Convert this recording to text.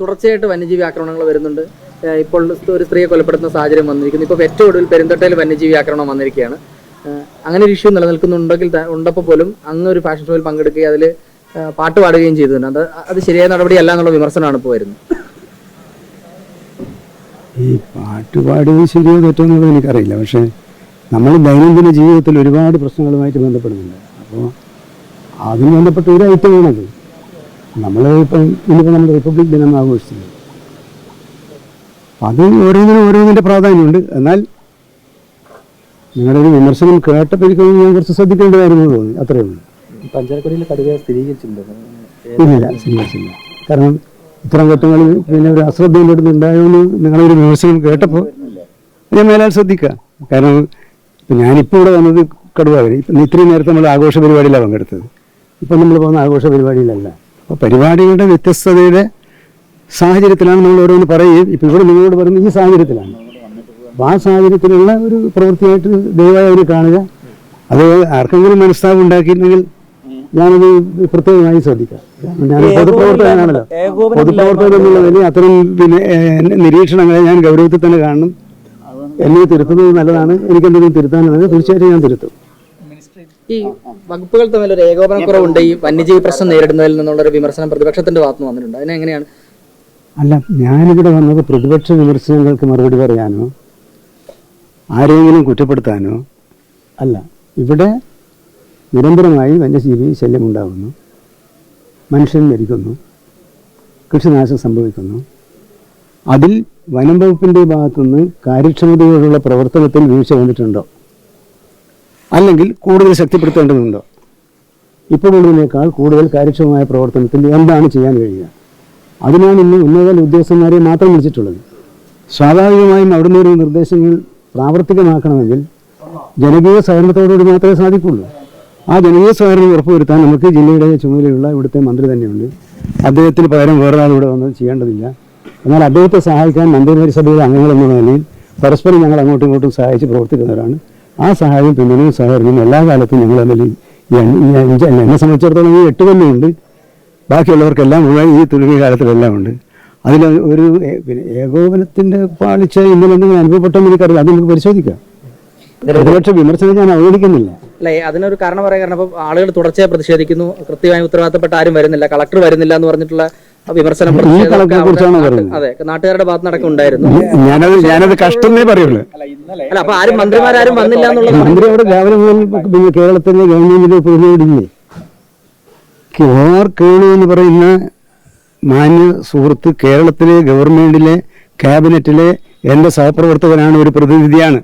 തുടർച്ചയായിട്ട് വന്യജീവി ആക്രമണങ്ങൾ വരുന്നുണ്ട്. ഇപ്പോൾ ഒരു സ്ത്രീയെ കൊലപ്പെടുത്തുന്ന സാഹചര്യം വന്നിരിക്കുന്നു. ഇപ്പോൾ ഏറ്റവും ഒടുവിൽ പെരുന്തട്ടയിൽ വന്യജീവി ആക്രമണം വന്നിരിക്കുകയാണ്. അങ്ങനെ ഒരു ഇഷ്യൂ നിലനിൽക്കുന്നുണ്ടെങ്കിൽ ഉണ്ടപ്പോൾ പോലും അങ്ങ് ഒരു ഫാഷൻ ഷോയിൽ പങ്കെടുക്കുകയും അതിൽ പാട്ട് പാടുകയും ചെയ്തിട്ടുണ്ട്. അത് അത് ശരിയായ നടപടിയല്ല എന്നുള്ള വിമർശനമാണ് ഇപ്പോൾ വരുന്നത്. ഈ പാട്ട് പാടിയത് ശരിയോ തെറ്റോ എന്നുള്ളത് എനിക്കറിയില്ല. പക്ഷേ നമ്മൾ ദൈനംദിന ജീവിതത്തിൽ ഒരുപാട് പ്രശ്നങ്ങളുമായിട്ട് ബന്ധപ്പെടുന്നുണ്ട്. അപ്പോൾ അതിന് ബന്ധപ്പെട്ട ഒരു ഐറ്റമാണത് നമ്മൾ ഇപ്പം ഇന്നിപ്പോൾ നമ്മൾ റിപ്പബ്ലിക് ദിനം ആഘോഷിച്ചത് അത് ഓരോന്നിനും ഓരോന്നിന്റെ പ്രാധാന്യമുണ്ട്. എന്നാൽ നിങ്ങളുടെ ഒരു വിമർശനം കേട്ടപ്പോൾ എനിക്ക് ഞാൻ കുറച്ച് ശ്രദ്ധിക്കേണ്ടതായിരുന്നു തോന്നി. അത്രയേ ഉള്ളൂ. പഞ്ചാരക്കുടിയിൽ കടുവ സ്ഥിരീകരിച്ചിട്ടുണ്ട്? ശരിയാച്ചില്ല കാരണം ഇത്തരം ഘട്ടങ്ങളിൽ പിന്നെ ഒരു അശ്രദ്ധയുടെ അടുത്ത് നിങ്ങളൊരു വിമർശനം കേട്ടപ്പോൾ ഞാൻ മേലാൽ ശ്രദ്ധിക്കുക. കാരണം ഇപ്പം ഞാനിപ്പോൾ ഇവിടെ വന്നത് കടുവാകരി ഇപ്പം ഇത്രയും നേരത്തെ നമ്മൾ ആഘോഷ പരിപാടിയിലാണ് പങ്കെടുത്തത്. ഇപ്പം നമ്മൾ പോകുന്ന ആഘോഷ പരിപാടിയിലല്ല അപ്പോൾ പരിപാടികളുടെ വ്യത്യസ്തതയുടെ സാഹചര്യത്തിലാണ് നമ്മൾ ഓരോന്ന് പറയുകയും ഇപ്പം ഇവിടെ നിങ്ങളോട് പറയുന്നത് ഈ സാഹചര്യത്തിലാണ്. അപ്പോൾ ആ സാഹചര്യത്തിലുള്ള ഒരു പ്രവൃത്തിയായിട്ട് ദയവായി അതിനെ കാണുക. അത് ആർക്കെങ്കിലും മനസ്താപം ഉണ്ടാക്കിയിരുന്നെങ്കിൽ ഞാനത് പ്രത്യേകമായി ശ്രദ്ധിക്കാം. ഞാൻ പൊതുപ്രവർത്തകനാണല്ലോ. പൊതുപ്രവർത്തകൻ എന്നുള്ള നിലയിൽ അത്തരം പിന്നെ നിരീക്ഷണങ്ങളെ ഞാൻ ഗൗരവത്തിൽ തന്നെ കാണണം. എന്നെ തിരുത്തുന്നത് നല്ലതാണ്. എനിക്ക് എന്തെങ്കിലും തിരുത്താനുള്ളത് തീർച്ചയായിട്ടും ഞാൻ തിരുത്തും. ഈ വകുപ്പുകൾ തമ്മിൽ ഒരു ഏകോപനക്കുറവുണ്ട് ഈ വന്യജീവി പ്രശ്നം നേരിടുന്നതിൽ നിന്നുള്ള ഒരു വിമർശനം പ്രതിപക്ഷത്തിന്റെ ഭാഗത്ത് വന്നിട്ടുണ്ട്. അതിനെങ്ങനെയാണ് അല്ല ഞാനിവിടെ വന്നത് പ്രതിപക്ഷ വിമർശനങ്ങൾക്ക് മറുപടി പറയാനോ ആരെങ്കിലും കുറ്റപ്പെടുത്താനോ അല്ല. ഇവിടെ നിരന്തരമായി വന്യജീവി ശല്യമുണ്ടാകുന്നു മനുഷ്യൻ മരിക്കുന്നു കൃഷിനാശം സംഭവിക്കുന്നു. അതിൽ വനം വകുപ്പിന്റെ ഭാഗത്തുനിന്ന് കാര്യക്ഷമതയോടുള്ള പ്രവർത്തനത്തിൽ വീഴ്ച വന്നിട്ടുണ്ടോ? അല്ലെങ്കിൽ കൂടുതൽ ശക്തിപ്പെടുത്തേണ്ടതുണ്ടോ. ഇപ്പോൾ ഉള്ളതിനേക്കാൾ കൂടുതൽ കാര്യക്ഷമമായ പ്രവർത്തനത്തിൽ എന്താണ് ചെയ്യാൻ കഴിയുക? അതിനാണ് ഇന്ന് ഉന്നത ഉദ്യോഗസ്ഥന്മാരെ മാത്രം വിളിച്ചിട്ടുള്ളത്. സ്വാഭാവികമായും അവിടുന്ന് ഒരു നിർദ്ദേശങ്ങൾ പ്രാവർത്തികമാക്കണമെങ്കിൽ ജനകീയ സഹകരണത്തോടുകൂടി മാത്രമേ സാധിക്കുള്ളൂ ആ ജനകീയ സഹകരണം ഉറപ്പുവരുത്താൻ നമുക്ക് ജില്ലയുടെ ചുമതലയുള്ള ഇവിടുത്തെ മന്ത്രി തന്നെയുണ്ട്. അദ്ദേഹത്തിന് പകരം വേറൊരാൾ ഇവിടെ വന്നത് ചെയ്യേണ്ടതില്ല. എന്നാൽ അദ്ദേഹത്തെ സഹായിക്കാൻ മന്ത്രിപരിസഭയുടെ അംഗങ്ങൾ എന്ന നിലയിൽ പരസ്പരം ഞങ്ങൾ അങ്ങോട്ടും ഇങ്ങോട്ടും സഹായിച്ച് പ്രവർത്തിക്കുന്നവരാണ്. ആ സഹായവും പിന്തുണയും സഹകരണവും എല്ലാ കാലത്തും ഞങ്ങൾ തമ്മിൽ ഈ എന്നെ സംബന്ധിച്ചിടത്തോളം ഈ എട്ട് കൊല്ലമുണ്ട്. ബാക്കിയുള്ളവർക്കെല്ലാം മുഴുവൻ ഈ തുടങ്ങിയ കാലത്തിലെല്ലാം ഉണ്ട്. അതിൽ ഒരു പിന്നെ ഏകോപനത്തിന്റെ പാളിച്ച ഇന്നലെ എന്തെങ്കിലും അനുഭവപ്പെട്ടെന്ന് എനിക്കറിയില്ല അത് നമുക്ക് പരിശോധിക്കാം. പ്രതിപക്ഷ വിമർശനം ഞാൻ അവഗണിക്കുന്നില്ല. അല്ലേ അതിനൊരു കാരണം പറയാൻ കാരണം ആളുകൾ തുടർച്ചയായി പ്രതിഷേധിക്കുന്നു. കൃത്യമായി ഉത്തരവാദിത്തപ്പെട്ട ആരും വരുന്നില്ല. കളക്ടർ വരുന്നില്ല എന്ന് പറഞ്ഞിട്ടുള്ള വിമർശനം? അതെ നാട്ടുകാരുടെ ഭാഗത്ത് നടക്കം ഉണ്ടായിരുന്നു ഞാനത് ഞാനത് കഷ്ടമേ പറയുള്ളൂ. അല്ല അപ്പൊ ആരും മന്ത്രിമാരും വന്നില്ല എന്നുള്ളത് മന്ത്രി അവിടെ രാവിലെ മുതൽ പിന്നെ കേരളത്തിലെ ഗവൺമെന്റിന്റെ പ്രതിനിധിയില്ലേ ആർ കേണു എന്ന് പറയുന്ന മാന്യ സുഹൃത്ത് കേരളത്തിലെ ഗവൺമെന്റിലെ ക്യാബിനറ്റിലെ എന്റെ സഹപ്രവർത്തകനാണ് ഒരു പ്രതിനിധിയാണ്.